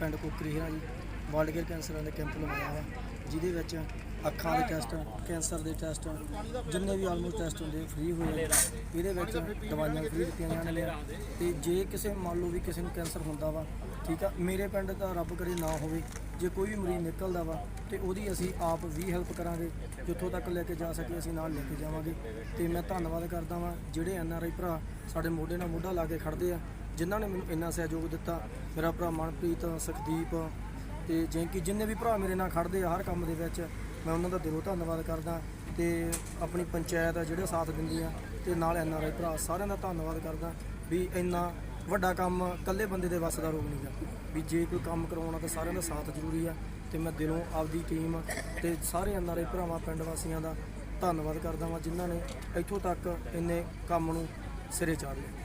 ਪਿੰਡ Kokri Hira ji, world care cancer ਦੇ camp ਲਵਾਇਆ ਵਾ, ਜਿਹਦੇ ਵਿੱਚ ਅੱਖਾਂ ਦੇ ਟੈਸਟ, ਕੈਂਸਰ ਦੇ ਟੈਸਟ, ਜਿੰਨੇ ਵੀ ਆਲਮੋਸਟ ਟੈਸਟ ਹੁੰਦੇ ਫ੍ਰੀ ਹੋਏ ਇਹਦੇ ਵਿੱਚ ਦਵਾਈਆਂ ਫ੍ਰੀ ਦਿੱਤੀਆਂ ਜਾਣਗੀਆਂ ਤੇ ਜੇ ਕਿਸੇ, ਮੰਨ ਲਓ ਵੀ ਕਿਸੇ ਨੂੰ ਕੈਂਸਰ ਹੁੰਦਾ ਵਾ, ਠੀਕ ਆ, ਮੇਰੇ ਪਿੰਡ ਦਾ ਰੱਬ ਕਰੇ ਨਾ ਹੋਵੇ ਜੇ ਕੋਈ ਵੀ ਮਰੀਜ਼ ਨਿਕਲਦਾ ਵਾ ਤੇ ਉਹਦੀ ਅਸੀਂ ਆਪ ਵੀ ਹੈਲਪ ਕਰਾਂਗੇ, ਜਿੱਥੋਂ ਤੱਕ ਲੈ ਕੇ ਜਾ ਸਕੇ ਅਸੀਂ ਨਾਲ ਲੈ ਕੇ ਜਾਵਾਂਗੇ। ਤੇ ਮੈਂ ਧੰਨਵਾਦ ਕਰਦਾ ਵਾਂ ਜਿਹੜੇ ਐਨ ਆਰ ਆਈ ਭਰਾ ਸਾਡੇ ਮੋਢੇ ਨਾਲ ਮੋਢਾ ਲਾ ਕੇ ਖੜਦੇ ਆ, ਜਿਨ੍ਹਾਂ ਨੇ ਮੈਨੂੰ ਇੰਨਾ ਸਹਿਯੋਗ ਦਿੱਤਾ। ਮੇਰਾ ਭਰਾ ਮਨਪ੍ਰੀਤ, ਸੁਖਦੀਪ ਤੇ ਜੈਂਕੀ, ਜਿੰਨੇ ਵੀ ਭਰਾ ਮੇਰੇ ਨਾਲ ਖੜਦੇ ਆ ਹਰ ਕੰਮ ਦੇ ਵਿੱਚ, ਮੈਂ ਉਹਨਾਂ ਦਾ ਦਿਲੋਂ ਧੰਨਵਾਦ ਕਰਦਾ। ਤੇ ਆਪਣੀ ਪੰਚਾਇਤ ਆ, ਜਿਹੜੇ ਸਾਥ ਦਿੰਦੀ ਆ ਤੇ ਨਾਲ ਐਨ ਆਰ ਆਈ ਭਰਾ ਸਾਰਿਆਂ ਦਾ ਧੰਨਵਾਦ ਕਰਦਾ ਵੀ ਇੰਨਾ ਵੱਡਾ ਕੰਮ ਇਕੱਲੇ ਬੰਦੇ ਦੇ ਵੱਸ ਦਾ ਰੋਗ ਨਹੀਂਗਾ ਵੀ ਜੇ ਕੋਈ ਕੰਮ ਕਰਵਾਉਣਾ ਤਾਂ ਸਾਰਿਆਂ ਦਾ ਸਾਥ ਜ਼ਰੂਰੀ ਆ ਤੇ ਮੈਂ ਦਿਲੋਂ ਆਪਦੀ ਟੀਮ ਤੇ ਸਾਰੇ ਐਨ ਆਰ ਆਈ ਭਰਾਵਾਂ ਪਿੰਡ ਵਾਸੀਆਂ ਦਾ ਧੰਨਵਾਦ ਕਰਦਾ ਵਾਂ ਜਿਨ੍ਹਾਂ ਨੇ ਇੱਥੋਂ ਤੱਕ ਇੰਨੇ ਕੰਮ ਨੂੰ ਸਿਰੇ ਚਾੜਿਆ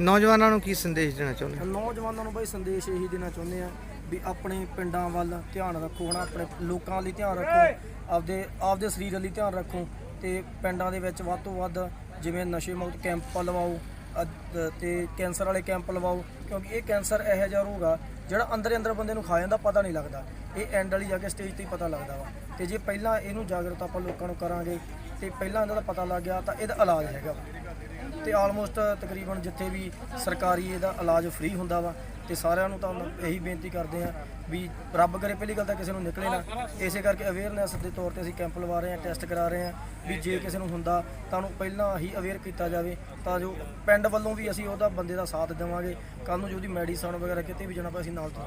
ਨੌਜਵਾਨਾਂ ਨੂੰ ਕੀ ਸੰਦੇਸ਼ ਦੇਣਾ ਚਾਹੁੰਦੇ ਹੋ? ਨੌਜਵਾਨਾਂ ਨੂੰ ਬਈ ਸੰਦੇਸ਼ ਇਹੀ ਦੇਣਾ ਚਾਹੁੰਦੇ ਆ ਵੀ ਆਪਣੇ ਪਿੰਡਾਂ ਵੱਲ ਧਿਆਨ ਰੱਖੋ ਹਨਾ? ਆਪਣੇ ਲੋਕਾਂ ਲਈ ਧਿਆਨ ਰੱਖੋ ਆਪਦੇ ਆਪਦੇ ਸਰੀਰ ਲਈ ਧਿਆਨ ਰੱਖੋ ਤੇ ਪਿੰਡਾਂ ਦੇ ਵਿੱਚ ਵੱਧ ਤੋਂ ਵੱਧ ਜਿਵੇਂ ਨਸ਼ੇ ਮੁਕਤ ਕੈਂਪ ਲਵਾਓ ਤੇ ਕੈਂਸਰ ਵਾਲੇ ਕੈਂਪ ਲਵਾਓ, ਕਿਉਂਕਿ ਇਹ ਕੈਂਸਰ ਇਹੋ ਜਿਹਾ ਰੋਗ ਆ, ਜਿਹੜਾ ਅੰਦਰ ਅੰਦਰ ਬੰਦੇ ਨੂੰ ਖਾ ਜਾਂਦਾ, ਪਤਾ ਨਹੀਂ ਲੱਗਦਾ। ਇਹ ਐਂਡ ਵਾਲੀ ਜਾ ਕੇ ਸਟੇਜ ਤੇ ਹੀ ਪਤਾ ਲੱਗਦਾ ਵਾ। ਤੇ ਜੇ ਪਹਿਲਾਂ ਇਹਨੂੰ ਜਾਗਰਤ ਆਪਾਂ ਲੋਕਾਂ ਨੂੰ ਕਰਾਂਗੇ, ਤੇ ਪਹਿਲਾਂ ਇਹਨਾਂ ਦਾ ਪਤਾ ਲੱਗ ਗਿਆ, ਤਾਂ ਇਹਦਾ ਇਲਾਜ ਹੈਗਾ ਵਾ। ਤੇ ਆਲਮੋਸਟ ਤਕਰੀਬਨ ਜਿੱਥੇ ਵੀ ਸਰਕਾਰੀ ਇਹਦਾ ਇਲਾਜ ਫ੍ਰੀ ਹੁੰਦਾ ਵਾ, ਤੇ ਸਾਰਿਆਂ ਨੂੰ ਤਾਂ ਇਹੀ ਬੇਨਤੀ ਕਰਦੇ ਆ ਵੀ ਰੱਬ ਕਰੇ ਪਹਿਲੀ ਗੱਲ ਤਾਂ ਕਿਸੇ ਨੂੰ ਨਿਕਲੇ ਨਾ। ਇਸੇ ਕਰਕੇ ਅਵੇਅਰਨੈਸ ਦੇ ਤੌਰ ਤੇ ਅਸੀਂ ਕੈਂਪ ਲਵਾ ਰਹੇ ਹਾਂ ਟੈਸਟ ਕਰਾ ਰਹੇ ਹਾਂ ਵੀ ਜੇ ਕਿਸੇ ਨੂੰ ਹੁੰਦਾ ਤਾਂ ਉਹਨੂੰ ਪਹਿਲਾਂ ਹੀ ਅਵੇਅਰ ਕੀਤਾ ਜਾਵੇ, ਤਾਂ ਜੋ ਪਿੰਡ ਵੱਲੋਂ ਵੀ ਅਸੀਂ ਉਹਦਾ ਬੰਦੇ ਦਾ ਸਾਥ ਦੇਵਾਂਗੇ। ਕੱਲ ਨੂੰ ਜੋ ਉਹਦੀ ਮੈਡੀਸਨ ਵਗੈਰਾ ਕਿਤੇ ਵੀ ਜਾਣਾ ਪਏ, ਅਸੀਂ ਨਾਲ ਤੋਂ